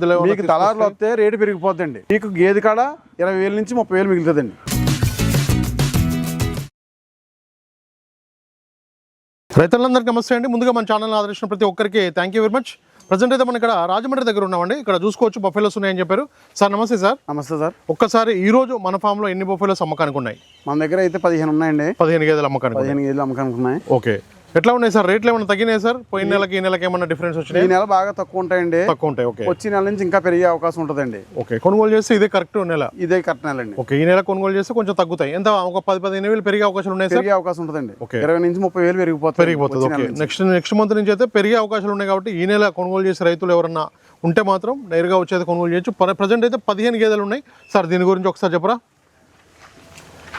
మీకు తలారులు వస్తే రేటు పెరిగిపోద్దండి. మీకు గేదె కాడ ఇరవై వేల నుంచి ముప్పై వేలు మిగులుతుందండి. రైతులందరికీ నమస్తే అండి. ముందుగా మన ఛానల్ ఆదరించిన ప్రతి ఒక్కరికి thank you very much present అయితే మనం ఇక్కడ రాజమండ్రి దగ్గర ఉన్నామండి. ఇక్కడ చూసుకోవచ్చు బఫెలోస్ ఉన్నాయని చెప్పారు. సార్ నమస్తే సార్. నమస్తే సార్. ఒక్కసారి ఈ రోజు మన ఫామ్లో ఎన్ని బఫెలోస్ అమ్మకానికి ఉన్నాయి? మన దగ్గర అయితే పదిహేను ఉన్నాయండి. పదిహేను గేదెలు అమ్మకానికి. పదిహేను గేదెలు అమ్మకానికి ఉన్నాయి. ఓకే. ఎట్లా ఉన్నాయి సార్? రేట్లు ఏమైనా తగ్గినాయి సార్? పోయిన నెలకి ఈ నెలకి ఏమైనా డిఫరెన్స్ ఈ వచ్చినాయి నెల బాగా తక్కువ ఉంటాయండి. తక్కువ ఉంటాయి ఓకే. వచ్చే నెల నుంచి ఇంకా పెరిగే అవకాశం ఉంటుందండి. ఓకే కొనుగోలు చేస్తే ఇదే కరెక్ట్ నెల? ఇదే కరెక్ట్ నెల అండి ఓకే ఈ నెల కొనుగోలు చేస్తే కొంచెం తగ్గుతాయి. ఎంత? ఒక పది పదిహేను వేలు పెరిగే అవకాశాలు ఉన్నాయి సార్? పెరిగే అవకాశం ఉంటుందండి. ఓకే. ఇరవై నుంచి ముప్పై వేలు పెరిగిపోతుంది పెరిగిపోతుంది ఓకే. నెక్స్ట్ నెక్స్ట్ మంత్ నుంచి అయితే పెరిగే అవకాశాలు ఉన్నాయి కాబట్టి ఈ నెల కొనుగోలు చేసే రైతులు ఎవరన్నా ఉంటే మాత్రం నేరుగా వచ్చేది కొనుగోలు చేయొచ్చు. ప్రజెంట్ అయితే పదిహేను గేదెలు ఉన్నాయి. సార్ దీని గురించి ఒకసారి చెప్పరా?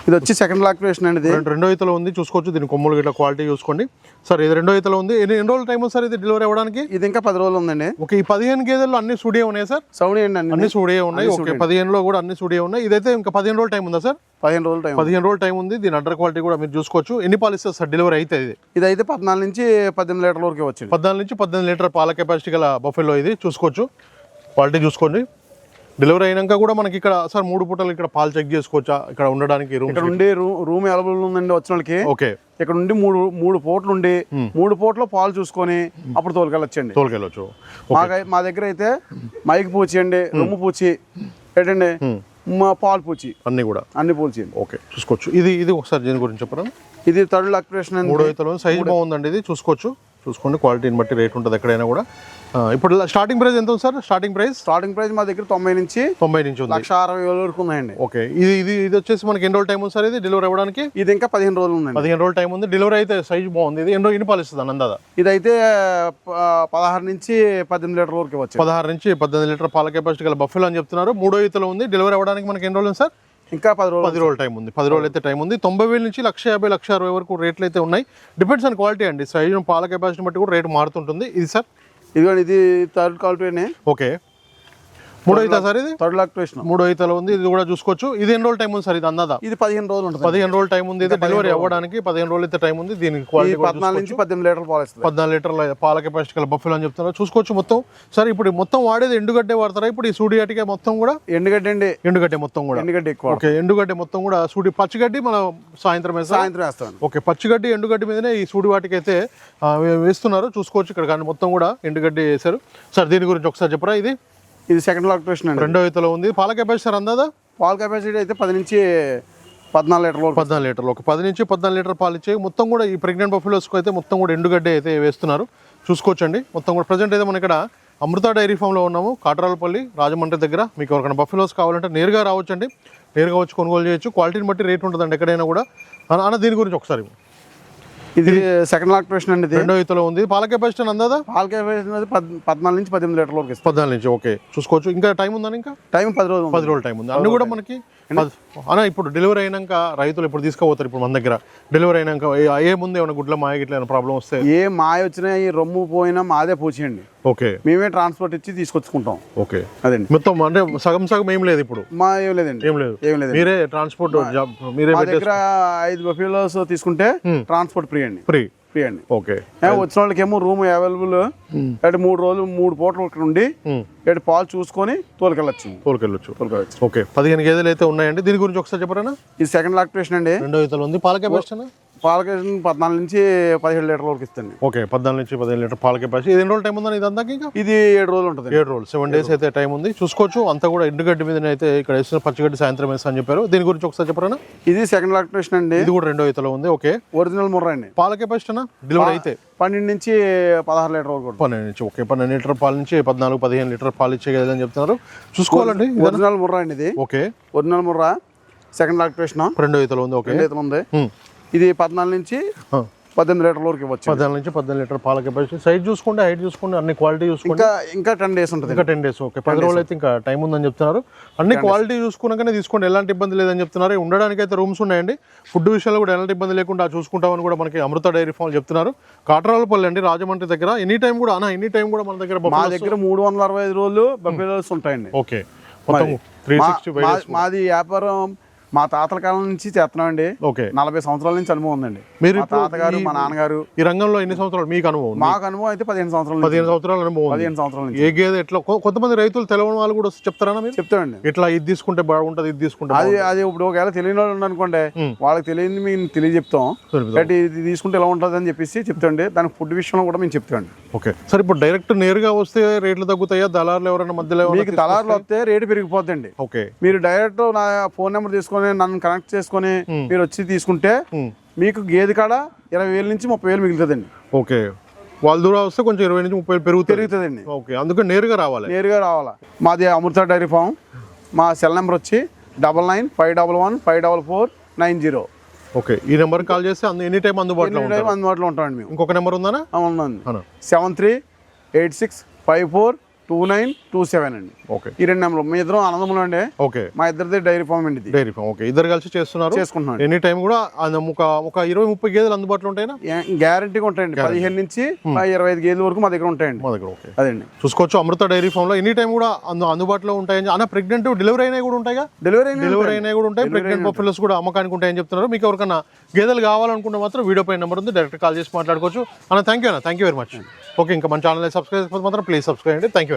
ఇది వచ్చి సెకండ్ లాక్యులేషన్ అండి రెండు ఈతలో ఉంది చూసుకోవచ్చు. దీని కొమ్ములు గిట్ల క్వాలిటీ చూసుకోండి. సార్ ఇది రెండో ఈతలో ఉంది. ఎన్ని ఎన్ని రోజుల టైం ఉంది సార్ ఇది డెలివరీ అవ్వడానికి? ఇది ఇంకా పది రోజులు ఉందండి. ఓకే ఈ పదిహేను గేదెల్లో అన్ని సూడియే ఉన్నాయి సార్? సౌండ్ అండి అన్ని. సూడియే ఉన్నాయి. ఓకే పదిహేనులో కూడా అన్ని సూడియే ఉన్నాయి. ఇదైతే ఇంకా పదిహేను రోజుల టైం ఉందా సార్? పదిహేను రోజులు టైం పదిహేను రోజుల టైం ఉంది. దీని అండర్ క్వాలిటీ కూడా మీరు చూసుకోవచ్చు. ఎన్ని పాలు ఇస్తారు సార్ డెలివరీ అయితే ఇది? ఇది అయితే పద్నాలుగు నుంచి పద్దెనిమిది లీటర్ల వరకు వచ్చింది. పద్నాలుగు నుంచి పద్దెనిమిది లీటర్ పాల కెపాసిటీ గల బఫెలో ఇది. చూసుకోవచ్చు. క్వాలిటీ చూసుకోండి. డెలివరీ అయినాక కూడా మనకి ఇక్కడ సార్ మూడు పూటలు ఇక్కడ పాలు చెక్ చేసుకోవచ్చా? ఇక్కడ ఉండడానికి రూమ్ ఇక్కడ ఉండి రూమ్ అవైలబుల్ ఉందండి వచ్చిన వాళ్ళకి. ఓకే. ఇక్కడ నుండి మూడు మూడు పోట్లు ఉండి మూడు పోట్లో పాలు చూసుకొని అప్పుడు తోలుకెళ్ళొచ్చండి. తోలుకెళ్ళొచ్చు. మా మా దగ్గర అయితే మైక్ పూచి అండి రొమ్ము పూచి ఏంటండి? మా పాలు పూచి. అన్నీ కూడా. అన్ని పూచి ఓకే. చూసుకోవచ్చు. ఇది ఇది ఒకసారి దీని గురించి చెప్పరా? ఇది థర్డ్ లాక్యులేషన్ మూడో ఇతలో సైజ్ బాగుందండి ఇది. చూసుకోవచ్చు. చూసుకోండి క్వాలిటీని బట్టి రేట్ ఉంటుంది ఎక్కడైనా కూడా. ఇప్పుడు స్టార్టింగ్ ప్రైస్ ఎంత ఉంది sir? Starting price? Starting price మా దగ్గర తొంభై నుంచి తొంభై నుంచి ఉంది. లక్ష అరవై వేల వరకు ఉన్నాయండి. ఓకే. ఇది ఇది ఇది వచ్చేసి మనకి ఎన్ని రోజులు టైం ఉంది సార్ ఇది డెలివరీ అవ్వడానికి? ఇది ఇంకా పదిహేను రోజులు ఉందండి. పదిహేను రోజులు టైం ఉంది. డెలివరీ అయితే సైజ్ బాగుంది. ఇది ఎన్ని ఎన్ని పాలు ఇస్తుంది అందాదా ఇదైతే ప- పదహారు నుంచి పద్దెనిమిది లీటర్ల వరకు వచ్చింది పదహారు నుంచి పద్దెనిమిది లీటర్ పాల కెపాసిటీ గల బఫెలో అని చెప్తున్నారు. మూడో ఈతలో ఉంది. డెలివరీ అవ్వడానికి మనకి ఎన్ని రోజులు ఉంది సార్? ఇంకా పది రోజులు పది రోజుల టైం ఉంది. పది రోజులు అయితే టైం ఉంది. తొంభై వేల నుంచి లక్ష యాభై లక్ష అరవై వరకు రేట్లు అయితే ఉన్నాయి. డిపెండ్స్ ఆన్ క్వాలిటీ అండి. సైజు పాల కెపాసిటీ బట్టి కూడా రేటు మారుతుంటుంది. ఇది సార్? ఇదిగోండి ఇది థర్డ్ క్వాలిటీ ఓకే. మూడో ఈత సార్ ఇది? థర్డ్ లాక్యులేషన్ మూడో ఈతలో ఉంది ఇది కూడా చూసుకోవచ్చు. ఇది ఎన్ని రోజుల టైం ఉంది సార్ ఇది అందాదా? ఇది పదిహేను రోజులు ఉంటుంది. పదిహేను రోజుల టైం ఉంది ఇది డెలివరీ అవ్వడానికి పదిహేను రోజులు అయితే టైం ఉంది దీనికి క్వాలిటీ పద్నాలుగు నుంచి పద్దెనిమిది లీటర్లు పాలు పద్నాలుగు లీటర్ల పాల కెపాసిటీ గల బఫెలో అని చెప్తున్నారు. చూసుకోవచ్చు మొత్తం. సార్ ఇప్పుడు మొత్తం వాడేది ఎండుగడ్డే వాడతారా? ఇప్పుడు ఈ సూడియాటికే మొత్తం కూడా? ఎండుగడ్డి అండి. ఎండుగడ్డే మొత్తం కూడా. ఎండుగడ్డి ఎక్కువ. ఓకే ఎండుగడ్డి మొత్తం కూడా సూడి పచ్చిగడ్డి మనం సాయంత్రం వేస్తాం సాయంత్రం వేస్తామండి ఓకే పచ్చిగడ్డి ఎండుగడ్డి మీదనే ఈ సూడి వాటికి అయితే ఆ, వే- వేస్తున్నారు. చూసుకోవచ్చు ఇక్కడ కానీ మొత్తం కూడా ఎండుగడ్డి వేశారు. సార్ దీని గురించి ఒకసారి చెప్పరా ఇది? ఇది సెకండ్ లాక్యులేషన్ అండి. రెండో ఈతలో ఉంది. పాల కెపాసిటీ అందాదా? పాల్ కెపాసిటీ అయితే పది నుంచి పద్నాలుగు లీటర్ల పద్నాలుగు లీటర్లు. ఒక పది నుంచి పద్నాలుగు లీటర్ పాలు ఇచ్చే మొత్తం కూడా ఈ ప్రెగ్నెంట్ బఫెలోస్కి అయితే మొత్తం కూడా ఎండుగడ్డి అయితే వేస్తున్నారు. చూసుకోవచ్చండి. మొత్తం కూడా ప్రజెంట్ అయితే మనం ఇక్కడ అమృత డైరీ ఫామ్లో ఉన్నాము. కాటరాలపల్లి రాజమండ్రి దగ్గర. మీకు ఎవరికైనా బఫెలోస్ కావాలంటే నేరుగా రావచ్చండి. నేరుగా వచ్చి కొనుగోలు చేయొచ్చు. క్వాలిటీని బట్టి రేట్ ఉంటుందండి ఎక్కడైనా కూడా. అన్న దీని గురించి ఒకసారి ఇది సెకండ్ లాక్యులేషన్ అండి ఇది. రెండో ఈతలో ఉంది. పాల కెపాసిటీ అందాదా? పాల్ కెపాసిటీ అనేది పద్ పద్నాలుగు నుంచి పద్దెనిమిది లీటర్ల వరకు పద్నాలుగు నుంచి ఓకే. చూసుకోవచ్చు. ఇంకా టైం ఉందని ఇంకా టైం పది రోజులు పది రోజుల టైం ఉంది. అన్ని కూడా మనకి అన్న ఇప్పుడు డెలివరీ అయినాక రైతులు ఇప్పుడు తీసుకుపోతారు ఇప్పుడు మన దగ్గర. డెలివరీ అయినాక ఏ- ముందు ఏమైనా గుడ్ల మాయ గిట్ల ఏమైనా ప్రాబ్లం వస్తే? ఏ మాయ వచ్చినా ఈ రొమ్ము పోయినా మాదే పూచేయండి. ఓకే. మేమే ట్రాన్స్పోర్ట్ ఇచ్చి తీసుకొచ్చుకుంటాం. ఓకే. అదండి. మొత్తం అంటే సగం సగం ఏం లేదు ఇప్పుడు? మా ఏం లేదండి. ఏం లేదు. ఏం లేదండి. మీరే ట్రాన్స్పోర్ట్ జాబ్ మీరే దగ్గర ఐదు బఫీలోస్ తీసుకుంటే ట్రాన్స్పోర్ట్ ఫ్రీ అండి. ఫ్రీ అండి ఓకే. వచ్చిన వాళ్ళకి ఏమో రూమ్ అవైలబుల్. అంటే మూడు రోజులు మూడు పూటలు ఇక్కడ ఉండి ఇటు పాలు చూసుకొని తోలుకెళ్ళచ్చు. తోలుకెళ్ళొచ్చు. తోలుకెళ్ళచ్చు. ఓకే. పదిహేను గేదెలు అయితే ఉన్నాయండి. దీని గురించి ఒకసారి చెప్పరా ఇది సెకండ్ లాక్యులేషన్ అండి. రెండో ఈతలు ఉంది. పాల కెపాసిటీ పాల కేజీ పద్నాలుగు నుంచి పదిహేడు లీటర్ల వరకు ఇస్తుంది ఓకే పద్నాలుగు నుంచి పదిహేను లీటర్ పాల కెపాసిటీ. ఇది ఎన్ని రోజులు టైం ఉందని ఇది అందాక ఇంకా? ఇది ఏడు రోజులు ఉంటుంది. ఏడు రోజులు. సెవెన్ డేస్ అయితే టైం ఉంది. చూసుకోవచ్చు. అంతా కూడా ఎండుగడ్డి మీద అయితే ఇక్కడ వేసిన పచ్చిగడ్డి సాయంత్రం వేస్తా అని చెప్పారు. దీని గురించి ఒకసారి చెప్పరా ఇది సెకండ్ లాక్యులేషన్ అండి. ఇది కూడా రెండో ఈతలో ఉంది. ఓకే. ఒరిజినల్ ముర్రా అండి. పాల కెపాసిటీనా డెలివరీ అయితే? పన్నెండు నుంచి పదహారు లీటర్ వరకు. పన్నెండు నుంచి. ఓకే. పన్నెండు లీటర్ పాల నుంచి పద్నాలుగు పదిహేను లీటర్ పాలు ఇచ్చే అని చెప్తున్నారు. చూసుకోవాలండి ఒరిజినల్ ముర్రా అండి ఇది. Okay. Original Murrah second lactation రెండో ఈతలో ఉంది. ఓకే. రెండు ఇతలు ఉంది. ఇది పద్నాలుగు నుంచి. పద్దెనిమిది లీటర్ల వరకు ఇవ్వచ్చు పద్నాలుగు నుంచి పద్దెనిమిది లీటర్ పాల కెపాసిటీ సైజ్ చూసుకోండి హైట్ చూసుకోండి అన్ని క్వాలిటీ చూసుకోండి. ఇంకా ఇంకా టెన్ డేస్ ఉంటుంది. ఇంకా టెన్ డేస్ ఓకే పది రోజులు అయితే ఇంకా టైం ఉందని చెప్తున్నారు. అన్ని క్వాలిటీ చూసుకున్నాకనే తీసుకోండి. ఎలాంటి ఇబ్బంది లేదని చెప్తున్నారు. ఉండడానికి అయితే రూమ్స్ ఉన్నాయండి. ఫుడ్ విషయంలో కూడా ఎలాంటి ఇబ్బంది లేకుండా చూసుకుంటామని కూడా మనకి అమృత డైరీ ఫామ్ చెప్తున్నారు. కాటరాలపల్లి అండి రాజమండ్రి దగ్గర. ఎనీ టైం కూడా అన్న ఎనీ టైం కూడా మన దగ్గర మా దగ్గర మూడు వందల అరవై ఐదు రోజులు బఫెలోస్ ఉంటాయండి. ఓకే మొత్తం త్రీ సిక్స్టీ మాది వ్యాపారం మా తాతల కాలం నుంచి చేస్తున్నామండి. ఓకే. నలభై సంవత్సరాల నుంచి అనుభవం ఉందండి. మీరు తాతగారు మా నాన్నగారు. ఈ రంగంలో ఎన్ని సంవత్సరాలు మీకు అనుభవం? మాకు అనుభవం అయితే పదిహేను సంవత్సరాల పదిహేను సంవత్సరాల అనుభవం. పదిహేను సంవత్సరాల ఏ గేదె ఎట్లా కొంతమంది రైతులు తెలవని వాళ్ళు కూడా వస్తే చెప్తారా మీరు? చెప్తామండి. ఇట్లా ఇది తీసుకుంటే బాగుంటది ఇది తీసుకుంటే అది అది ఇప్పుడు ఒకవేళ తెలియని వాళ్ళు అనుకోండి. వాళ్ళకి తెలియని మేము తెలియజెప్తాం. కాబట్టి ఇది తీసుకుంటే ఎలా ఉంటుంది అని చెప్పేసి చెప్తాండి దానికి ఫుడ్ విషయంలో కూడా మేము చెప్తాండి ఓకే. సరే ఇప్పుడు డైరెక్ట్ నేరుగా వస్తే రేట్లు తగ్గుతాయా? దళారులు ఎవరైనా మధ్యలో మీకు దళారులు వస్తే రేటు పెరిగిపోద్దండి. ఓకే. మీరు డైరెక్ట్ నా ఫోన్ నెంబర్ తీసుకొని నన్ను కనెక్ట్ చేసుకొని మీరు వచ్చి తీసుకుంటే ఉం. మీకు గేదె కాడ ఇరవై వేల నుంచి ముప్పై వేలు మిగులుతుందండి. ఓకే. వాళ్ళ దూరం వస్తే కొంచెం ఇరవై నుంచి ముప్పై పెరుగుతుంది. పెరుగుతుందండి. ఓకే. అందుకని నేరుగా రావాలి. నేరుగా రావాలా? మాది అమృత డైరీ ఫామ్. మా సెల్ నెంబర్ వచ్చి double nine five double one five double four nine zero. Okay. ఈ నెంబర్ కాల్ చేస్తే ఎనీ టైం అందుబాటులో అందుబాటులో ఉంటామండి మేము. ఇంకొక నెంబర్ ఉందా అవునా seven three eight six five four two nine two seven అండి. ఓకే. ఈ రెండు నెంబర్లు. మీ ఇద్దరం ఆనందములు అండి ఓకే. మా ఇద్దరిది డైరీ ఫామ్ అండి డైరీ ఫామ్. ఓకే. ఇద్దరు కలిసి చేస్తున్నారు. చేసుకుంటున్నాం ఎనీ టైం కూడా ఒక ఒక ఇరవై ముప్పై గేదెలు అందుబాటులో ఉంటాయినా? గ్యారంటీగా ఉంటాయండి. పదిహేను నుంచి ఇరవై ఐదు గేదెల వరకు మా దగ్గర ఉంటాయండి. మా దగ్గర ఓకే. అదండి. చూసుకోవచ్చు. అమృత డైరీ ఫామ్లో ఎనీ టైం కూడా అందు అందుబాటులో ఉంటాయని అన్న ప్రెగ్నెంట్ డెలివరీ అయినా కూడా ఉంటాయిగా? డెలివరీ డెలివరీ అయినా కూడా ఉంటాయి. ప్రెగ్నెంట్ పప్పులస్ కూడా అమ్మకానికి ఉంటాయని చెప్తున్నారు. మీకు ఎవరికైనా గేదెలు కావాలనుకుంటే మాత్రం వీడియో పై నెంబర్ ఉంది. డైరెక్ట్ కాల్ చేసి మాట్లాడుకోవచ్చు. అన్న థ్యాంక్ యూ అన్న. Thank you very much okay. ఇంకా మన ఛానల్ సబ్స్క్రైబ్ మాత్రం ప్లీజ్ సబ్స్క్రైబ్ అండి థ్యాంక్ యూ